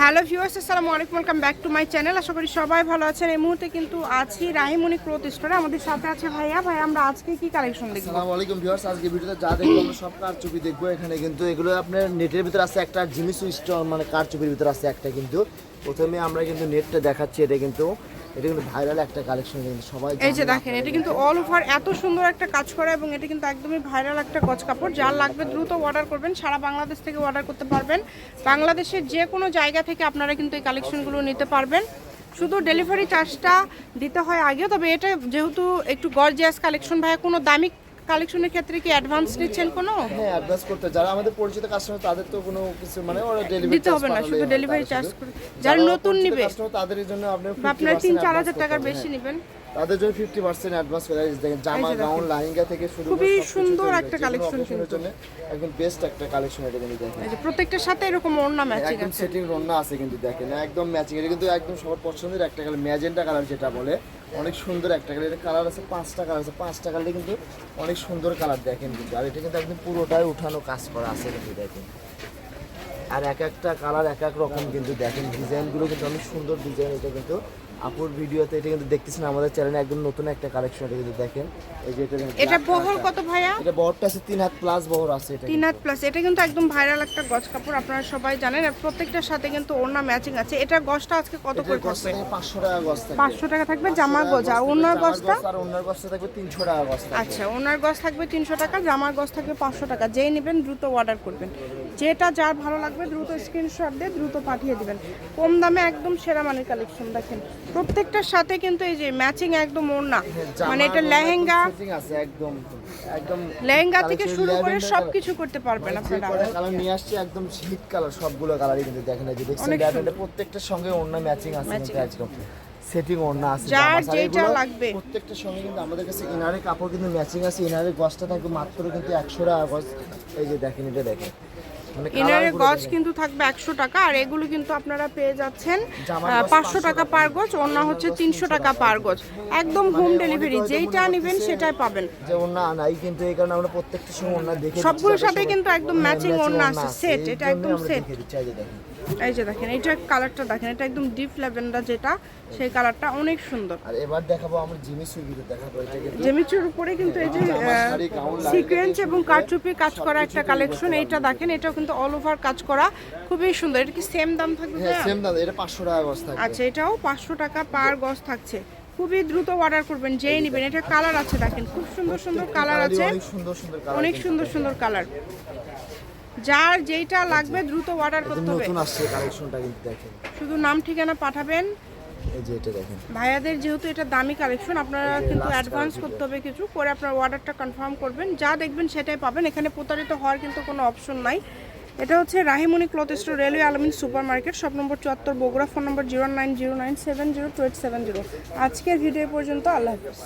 Hello viewers, আসসালামু আলাইকুম, welcome back to my channel. আশা করি সবাই ভালো আছেন। এই মুহূর্তে কিন্তু আছি রাহিমুনি ক্লোথ স্টোরে। আমাদের সাথে আছে ভাইয়া। ভাই আমরা আজকে কি কালেকশন দেখব? আসসালামু আলাইকুম ভিউয়ার্স, আজকে ভিডিওতে যা দেখব আমরা সব কারচুপি দেখব। এখানে কিন্তু এগুলো আপনার নেটের ভিতর আছে একটা জিমিসু স্টোর মানে কারচুপির ভিতর আছে একটা কিন্তু। প্রথমে আমরা কিন্তু নেটটা দেখাচ্ছি, এটা কিন্তু এটা কিন্তু ভাইরাল একটা কালেকশন কিন্তু সবাই এই যে দেখেন এটা কিন্তু অল ওভার এত সুন্দর একটা কাজ করা এবং এটা কিন্তু একদমই ভাইরাল একটা গজ কাপড়। যার লাগবে দ্রুত অর্ডার করবেন সারা বাংলাদেশ থেকে অর্ডার করতে পারবেন। বাংলাদেশের যে কোনো জায়গা থেকে আপনারা কিন্তু এই কালেকশনগুলো নিতে পারবেন। শুধু ডেলিভারি চার্জটা দিতে হয় আগে তবে এটা যেহেতু একটু গর্জিয়াস কালেকশন ভাইয়া কোনো দামি কালেকশনের ক্ষেত্রে কি অ্যাডভান্স নিচ্ছেন কোনো? হ্যাঁ অ্যাডভান্স করতে যারা আমাদের পরিচিত কাস্টমার তাদের তো কোনো কিছু মানে ওরা ডেলিভারি দিতে হবে না শুধু ডেলিভারি চার্জ করে যারা নতুন নিবে। তাদের জন্য আপনি আপনারা তিন চার হাজার টাকার বেশি নেবেন। তাদের জন্য ফিফটি পার্সেন্ট অ্যাডভান্স করে। দেখেন জামা গাউন লাইঙ্গা থেকে শুরু করে খুবই সুন্দর একটা হয়েছে। যে কোনো collection occasion এর জন্য একদম বেস্ট একটা কালেকশন এটা কিন্তু দেখেন। এই যে প্রত্যেকটার সাথে এরকম ওড়না ম্যাচিং আছে। সেটিং রন্না আছে কিন্তু দেখেন একদম ম্যাচিং এটা কিন্তু একদম সবার পছন্দের একটা কালার ম্যাজেন্টা কালার যেটা বলে অনেক সুন্দর একটা কালার এটা কালার আছে পাঁচটা কালার আছে। পাঁচটা কালারে কিন্তু অনেক সুন্দর কালার দেখেন কিন্তু। আর এটা কিন্তু একদম পুরোটাই উঠানো কাজ করা আছে কিন্তু দেখেন। আর এক একটা কালার এক এক রকম কিন্তু দেখেন ডিজাইনগুলো কিন্তু অনেক সুন্দর ডিজাইন এটা কিন্তু। আপুর ভিডিওতে এটা কিন্তু দেখতেছেন আমাদের চ্যানেলে একদম নতুন একটা কালেকশন এটা কিন্তু দেখেন। এই যে এটা এটা বহর কত ভাইয়া? এটা বহরটা আছে তিন হাত প্লাস বহর আছে এটা তিন হাত প্লাস এটা কিন্তু একদম ভাইরাল একটা গজ কাপড় আপনারা সবাই জানেন। আর প্রত্যেকটার সাথে কিন্তু ওড়না ম্যাচিং আছে। এটা গজটা আজকে কত করে থাকবে? থাকে পাঁচশো টাকা গজ থাকে পাঁচশো টাকা থাকবে জামা গজ। আর ওনার গজটা আর ওনার গজটা থাকবে তিনশো টাকা গজ আচ্ছা ওনার গজ থাকবে তিনশো টাকা জামার গজ থাকবে পাঁচশো টাকা। যেই নেবেন দ্রুত অর্ডার করবেন। যেটা যার ভালো লাগবে দ্রুত স্ক্রিনশট দিয়ে দ্রুত পাঠিয়ে দিবেন। কম দামে একদম সেরা মানের কালেকশন দেখেন। প্রত্যেকটার সাথে কিন্তু এই যে ম্যাচিং একদম ওর না। মানে এটা লেহেঙ্গা। আছে একদম একদম লেহেঙ্গা থেকে শুরু করে lavender সব কিছু করতে পারবেন যে আপনারা। কালার নিয়ে আসছে একদম হিট কালার সবগুলো কালারই কিন্তু দেখেন এই যে দেখছেন ল্যাভেন্ডার প্রত্যেকটার সঙ্গে ওড়না ম্যাচিং আছে একদম। সেটিং ওড়না আছে যার যেটা লাগবে। প্রত্যেকটার সঙ্গে কিন্তু আমাদের কাছে ইনারের কাপড় কিন্তু ম্যাচিং আছে। ইনারের গজটা থাকবে মাত্র কিন্তু একশো টাকা গজ। এই যে দেখেন এটা দেখেন। মানে ইনারের গজ কিন্তু থাকবে একশো টাকা আর এগুলো কিন্তু আপনারা পেয়ে যাচ্ছেন পাঁচশো টাকা পার গজ অন্য হচ্ছে তিনশো টাকা পার গজ একদম হোম মানে ডেলিভারি যেইটা নেবেন সেটাই পাবেন। যে ওনা নাই কিন্তু এই কারণে আমরা প্রত্যেকটা সময় ওনা দেখে সবগুলোর সাথে কিন্তু একদম ম্যাচিং ওড়না ওড়না আছে, সেট এটা একদম দিচ্ছি, এই যে দেখেন। এই যে দেখেন এটা কালারটা দেখেন এটা একদম ডিপ ল্যাভেন্ডার যেটা সেই কালারটা অনেক সুন্দর। আর এবার দেখাবো আমরা জিমি সুইগিতে দেখাবো এটা জেমিচুর উপরে কিন্তু এই যে সিকোয়েন্স এবং কারচুপি কাজ করা একটা কালেকশন এইটা দেখেন এটাও কিন্তু অল ওভার কাজ করা খুবই সুন্দর। এটা কি সেম দাম থাকবে হ্যাঁ? সেম দাদা এটা পাঁচশো টাকা গজ থাকবে। আচ্ছা এটাও পাঁচশো টাকা পার গজ থাকছে। খুবই দ্রুত অর্ডার করবেন যেই নেবেন। এটা কালার আছে দেখেন খুব সুন্দর সুন্দর কালার আছে। অনেক সুন্দর সুন্দর কালার অনেক সুন্দর সুন্দর কালার যার যেইটা লাগবে দ্রুত অর্ডার করতে হবে। নতুন আসছে কালেকশনটা কিন্তু দেখেন। শুধু নাম ঠিকানা পাঠাবেন। এই যে এটা দেখেন। ভাইয়াদের যেহেতু এটা দামি কালেকশন আপনারা কিন্তু অ্যাডভান্স করতে হবে কিছু করে আপনার অর্ডারটা কনফার্ম করবেন। যা দেখবেন সেটাই পাবেন। এখানে প্রতারিত হওয়ার কিন্তু কোনো অপশন নাই। এটা হচ্ছে Rahimoni cloth store railway Almin super market shop number চুয়াত্তর Bogura phone number zero nine zero nine seven zero two eight seven zero আজকের ভিডিও পর্যন্ত আল্লাহ হাফিজ।